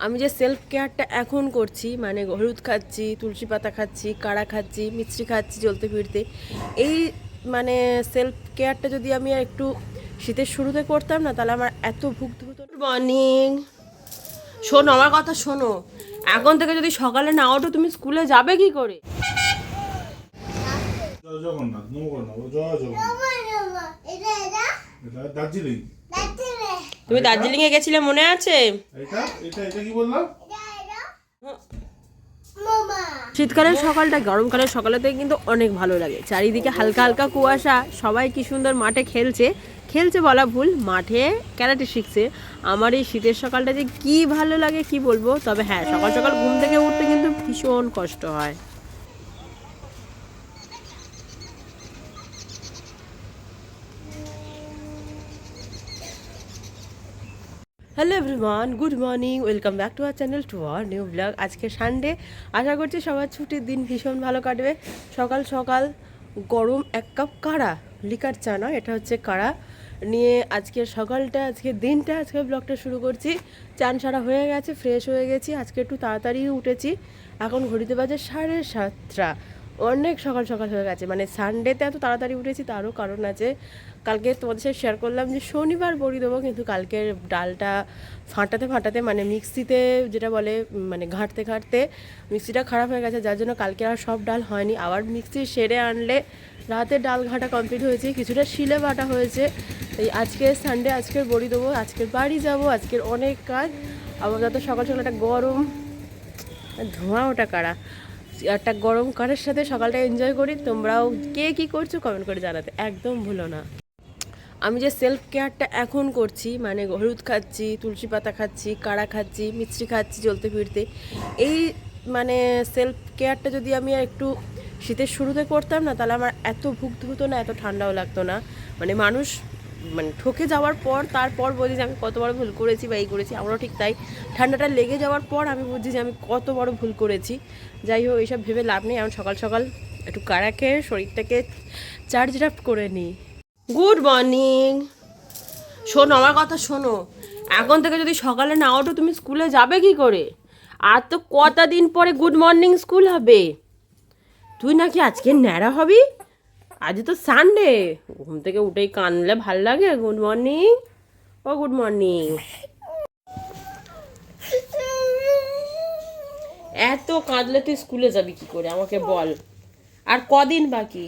আমি যে সেলফ কেয়ারটা এখন করছি মানে হলুদ খাচ্ছি তুলসী পাতা খাচ্ছি কাড়া খাচ্ছি মিষ্টি খাচ্ছি চলতে ফিরতে এই মানে সেলফ কেয়ারটা যদি আমি আর একটু শীতের শুরুতে করতাম না তাহলে আমার এত ভুগতে হতো। মর্নিং শোনো আমার কথা শোনো। এখন থেকে যদি সকালে না ওঠো তুমি স্কুলে যাবে কি করে? জগন্নাথ নমো না ও জয় জগন্নাথ। এটা দার্জিলিং। তুমি দার্জিলিং এ গেছিলে মনে আছে? এটা এটা এটা কি বললাম? শীতকালের সকালটা গরমকালের সকালেতে কিন্তু অনেক ভালো লাগে। চারিদিকে হালকা হালকা কুয়াশা সবাই কি সুন্দর মাঠে খেলছে। খেলছে বলা ভুল মাঠে ক্যারাটে শিখছে। আমার এই শীতের সকালটা যে কি ভালো লাগে কি বলব? তবে হ্যাঁ সকাল সকাল ঘুম থেকে উঠতে কিন্তু ভীষণ কষ্ট হয়। Hello everyone good morning welcome back to our channel to our new vlog আজকে সানডে আশা করছি সবার ছুটির দিন ভীষণ ভালো কাটবে। সকাল সকাল গরম এক কাপ কাড়া, লিকার চা নয়, এটা হচ্ছে কাড়া। নিয়ে আজকে সকালটা আজকের দিনটা, আজকে ব্লগটা শুরু করছি। চান সারা হয়ে গেছে ফ্রেশ হয়ে গেছি। আজকে একটু তাড়াতাড়ি উঠেছি। এখন ঘড়িতে বাজে সাড়ে সাতটা। অনেক সকাল সকাল হয়ে গেছে। মানে সানডেতে এত তাড়াতাড়ি উঠেছি, তারও কারণ আছে। কালকে তোমাদের সাথে শেয়ার করলাম যে শনিবার বড়ি দেবো, কিন্তু কালকে ডালটা ফাটাতে ফাটাতে মানে মিক্সিতে যেটা বলে মানে ঘাঁটতে ঘাঁটতে মিক্সিটা খারাপ হয়ে গেছে, যার জন্য কালকে আর সব ডাল হয়নি। আবার মিক্সি সেরে আনলে রাতে ডাল ঘাটা কমপ্লিট হয়েছে, কিছুটা শিলে বাটা হয়েছে। এই আজকে সানডে আজকের বড়ি দেবো আজকের বাড়ি যাব, আজকের অনেক কাজ। আবার যত সকাল সকাল একটা গরম, ধোঁয়া ওটা কারা? একটা গরম কারের সাথে সকালটা এনজয় করি, তোমরাও কে কি করছ কমেন্ট করে জানাতে, একদম ভুলো না। আমি যে সেলফ কেয়ারটা এখন করছি মানে হলুদ খাচ্ছি, তুলসী পাতা খাচ্ছি, কাড়া খাচ্ছি, মিষ্টি খাচ্ছি চলতে ফিরতে, এই মানে সেলফ কেয়ারটা যদি আমি একটু শীতের শুরুতে করতাম না, তাহলে আমার এত ভুগতে হতো না, এত ঠান্ডাও লাগতো না। মানে মানুষ মানে ঠকে যাওয়ার পর, তারপর বলি যে আমি কত বড় ভুল করেছি বা এই করেছি, আমরাও ঠিক তাই। ঠান্ডাটা লেগে যাওয়ার পর আমি বুঝছি যে আমি কত বড় ভুল করেছি। যাই হোক, এইসব ভেবে লাভ নেই। এখন সকাল সকাল একটু কাড়া খেয়ে শরীরটাকে চার্জ আপ করে নিই। গুড মর্নিং শোনো, আমার কথা শোনো। এখন থেকে যদি সকালে না ওঠো, তুমি স্কুলে যাবে কি করে? আর তো কটা দিন পরে গুড মর্নিং স্কুল হবে? তুই নাকি আজকে ন্যাড়া হবি? আজ তো সানডে ঘুম থেকে উঠেই কানলে ভালো লাগে। গুড মর্নিং ও গুড মর্নিং এত কাঁদলে তুই স্কুলে যাবি কি করে? আমাকে বল। আর কদিন বাকি?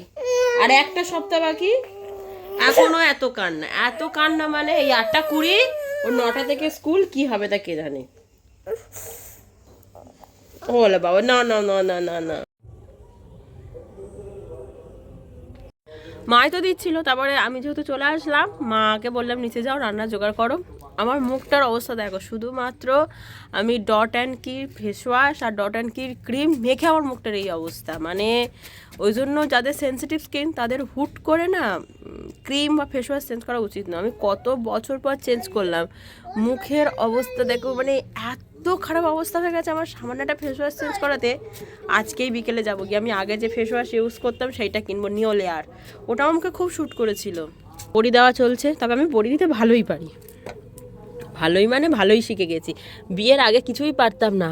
আর একটা সপ্তাহ বাকি? এখনও এত কান্না। এত কান্না মানে এই আটটা কুড়ি ও নটা থেকে স্কুল, কি হবে তা কে জানে? ও বাবা, না না না না না না। মাই তো দিচ্ছিল, তারপরে আমি যেহেতু চলে আসলাম, মাকে বললাম, নিচে যাও, রান্না জোগাড় করো। আমার মুখটার অবস্থা দেখো, শুধুমাত্র আমি ডট অ্যান্ড কির ফেস ওয়াশ আর ডট অ্যান্ড কির ক্রিম মেখে আমার মুখটার এই অবস্থা। মানে ওই জন্য যাদের সেন্সিটিভ স্কিন তাদের হুট করে না, ক্রিম বা ফেস ওয়াশ চেঞ্জ করা উচিত না। আমি কত বছর পর চেঞ্জ করলাম। মুখের অবস্থা দেখো মানে এত খারাপ অবস্থা হয়ে গেছে, আমার সামান্য একটা ফেস ওয়াশ চেঞ্জ করাতে। আজকেই বিকেলে যাব গিয়ে। আমি আগে যে ফেস ওয়াশ ইউজ করতাম, সেইটা কিনবো, নিও লেয়ার ওটাও আমাকে খুব শ্যুট করেছিল। বড়ি দেওয়া চলছে, তবে আমি বড়ি দিতে ভালোই পারি। ভালোই মানে ভালোই শিখে গেছি। বিয়ের আগে কিছুই পারতাম না।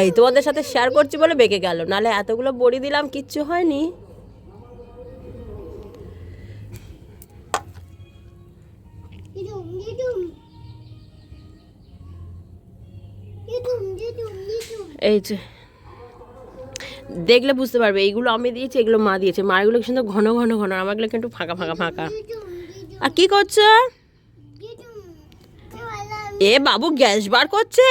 এই তোমাদের সাথে শেয়ার করছি বলে বেঁকে গেল। নালে এতগুলো বড়ি দিলাম, কিচ্ছু হয়নি। এই যে। দেখলে বুঝতে পারবে, এইগুলো আমি দিয়েছি, এগুলো মা দিয়েছে। মা এগুলো কিন্তু ঘন ঘন ঘন আমারগুলো কিন্তু ফাঁকা ফাঁকা ফাঁকা। আর কি করছ? এ বাবু, গ্যাস বার করছে?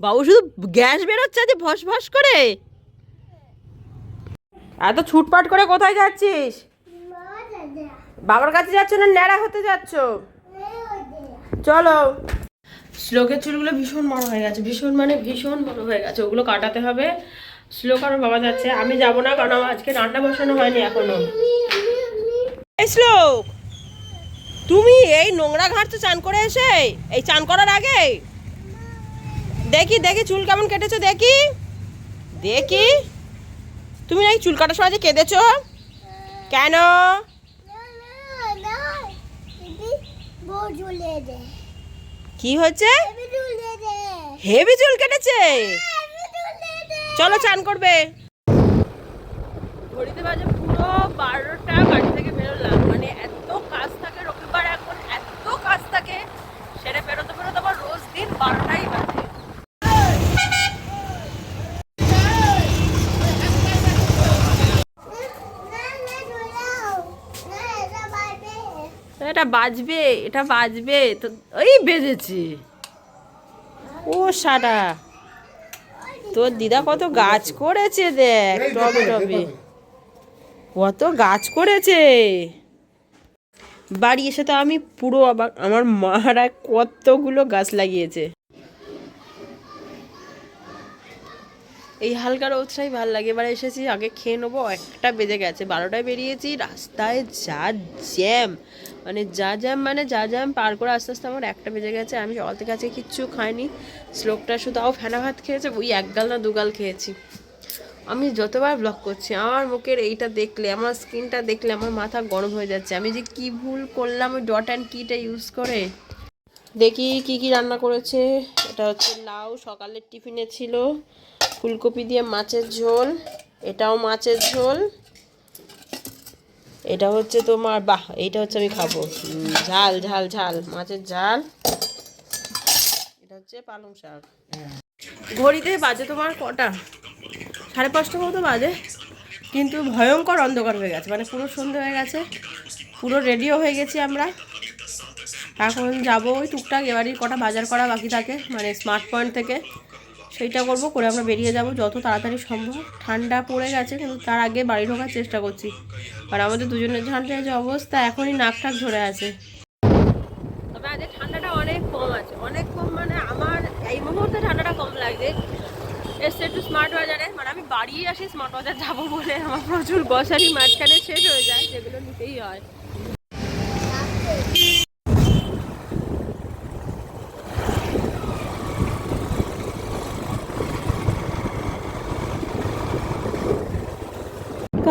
বাবু শুধু গ্যাস বেরোচ্ছে যে ভস ভস করে। এত ছুটপাট করে কোথায় যাচ্ছিস? বাবার কাছে যাচ্ছ না, ন্যাড়া হতে যাচ্ছ? চলো। শ্লোকের চুলগুলো ভীষণ বড় হয়ে গেছে ভীষণ মানে ভীষণ বড় হয়ে গেছে ওগুলো কাটাতে হবে শ্লোক আর বাবা যাচ্ছে আমি যাব না কারণ আমার আজকে রান্না বসানো হয়নি এখনও এই শ্লোক তুমি এই নোংরা ঘাট তো চান করে এসে এই চান করার আগে দেখি দেখি চুল কেমন কেটেছো দেখি দেখি তুমি নাকি চুল কাটার সময় যে কেঁদেছো কেন ঝুলে দে কি হয়েছে? হেবি হেভি চুল কেটেছে। দে। চলো চান করবে। ঘড়িতে বাজে পুরো বারোটা বাড়ি থেকে বেরোলাম মানে এত কাজ থাকে রবিবার এখন এত কাজ থাকে সেটা বেরোতে বেরোতে আবার রোজ দিন বারোটাই বাজে না না ঝুলাও না এটা বাইবে এটা বাজবে এটা বাজবে তো ওই বেজেছে। ও সারা তোর দিদা কত গাছ করেছে দেখ টবে টবে। কত গাছ করেছে। বাড়ি এসে তো আমি পুরো আবার আমার মারা কতগুলো গাছ লাগিয়েছে। এই হালকা রোদটাই ভালো লাগে। এবার এসেছি আগে খেয়ে নেব একটা বেজে গেছে বারোটায় বেরিয়েছি রাস্তায় যা জ্যাম। মানে যা জ্যাম মানে যা জ্যাম পার করে আস্তে আস্তে আমার একটা বেজে গেছে, আমি সকাল থেকে আজকে কিচ্ছু খাইনি। শ্লোকটা শুধু তাও ফেনা ভাত খেয়েছে, ওই এক গাল না দুগাল খেয়েছি। আমি যতবার ব্লগ করছি, আমার মুখের এইটা দেখলে, আমার স্কিনটা দেখলে আমার মাথা গরম হয়ে যাচ্ছে। আমি যে কি ভুল করলাম ওই ডট অ্যান্ড কিটা ইউজ করে? দেখি কি কি রান্না করেছে। এটা হচ্ছে লাউ, সকালের টিফিনে ছিল। ফুলকপি দিয়ে মাছের ঝোল, এটাও মাছের ঝোল। এটা হচ্ছে তোমার, বাহ, এইটা হচ্ছে আমি খাব। ঝাল ঝাল ঝাল, মাছের ঝাল। এটা হচ্ছে পালং শাক। ঘড়িতে বাজে তোমার কটা? সাড়ে পাঁচটা মতো বাজে। কিন্তু ভয়ঙ্কর অন্ধকার হয়ে গেছে মানে পুরো সন্ধে হয়ে গেছে। পুরো রেডিও হয়ে গেছি আমরা। এখন যাব ওই টুকটাক, এবারই কটা বাজার করা বাকি থাকে মানে স্মার্ট পয়েন্ট থেকে। সেইটা করব, করে আমরা বেরিয়ে যাব যত তাড়াতাড়ি সম্ভব। ঠান্ডা পড়ে গেছে, কিন্তু তার আগে বাড়ি ঢোকার চেষ্টা করছি। আর আমাদের দুজনের ঠান্ডার যে অবস্থা, এখনই নাক টাক ঝরে আছে। তবে আজকে ঠান্ডাটা অনেক কম আছে। অনেক কম মানে আমার এই মুহূর্তে ঠান্ডাটা কম লাগছে। এসছে একটু স্মার্ট বাজারে মানে আমি বাড়ি আসি স্মার্ট বাজার যাব বলে আমার প্রচুর গ্রসারি মাঝখানে শেষ হয়ে যায়, যেগুলো নিতেই হয়।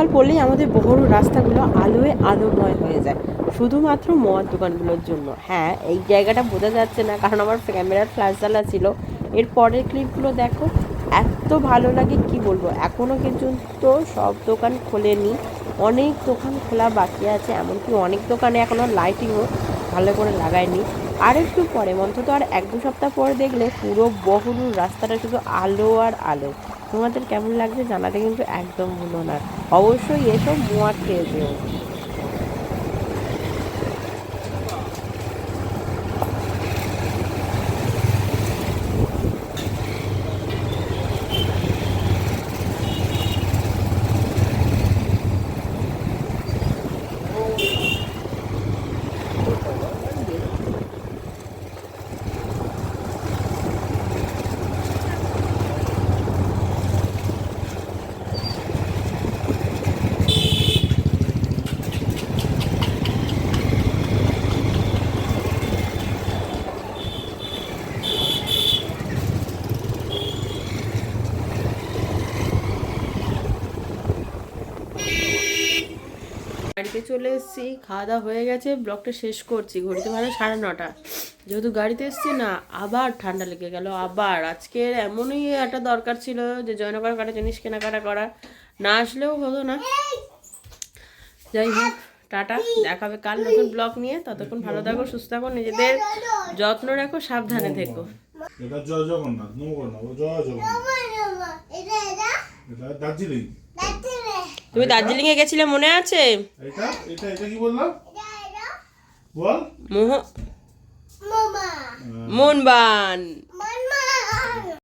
কাল পড়লেই আমাদের বড় রাস্তাগুলো আলোয় আলোময় হয়ে যায়। শুধুমাত্র মদ দোকানগুলোর জন্য। হ্যাঁ এই জায়গাটা বোঝা যাচ্ছে না, কারণ আমার ক্যামেরার ফ্ল্যাশ জ্বালা ছিল। এর পরের ক্লিপগুলো দেখো, এত ভালো লাগে, কি বলব? এখনও কিন্তু সব দোকান খোলেনি। অনেক দোকান খোলা বাকি আছে, এমনকি অনেক দোকানে এখনও লাইটিংও ভালো করে লাগায়নি। আর একটু পরে, অন্তত আর এক দু সপ্তাহ পরে দেখলে পুরো বহুদূর রাস্তাটা শুধু আলো আর আলো। তোমাদের কেমন লাগছে জানাতে কিন্তু একদম ভুলো না। অবশ্যই এসব মোয়া খেয়ে যেও। বাড়িতে চলে এসেছি খাওয়া দাওয়া হয়ে গেছে ব্লগটা শেষ করছি ঘড়িতে ভালো সাড়ে নটা। যেহেতু গাড়িতে এসেছি না আবার ঠান্ডা লেগে গেল আবার। আজকে এমনই একটা দরকার ছিল যে জয়নগর কাটা জিনিস কেনাকাটা করা না আসলেও হতো না। যাই হোক টাটা দেখা হবে কাল নতুন ব্লগ নিয়ে। ততক্ষণ ভালো থাকো সুস্থ থাকো নিজেদের যত্ন রাখো সাবধানে থেকো। এটা জয় জগন্নাথ নমো জয় জগন্নাথ। এটা দার্জিলিং। তুমি দার্জিলিং এ গেছিলে মনে আছে? এটা এটা এটা কি বললাম? এটা এটা বল। মোহ মামা মনবান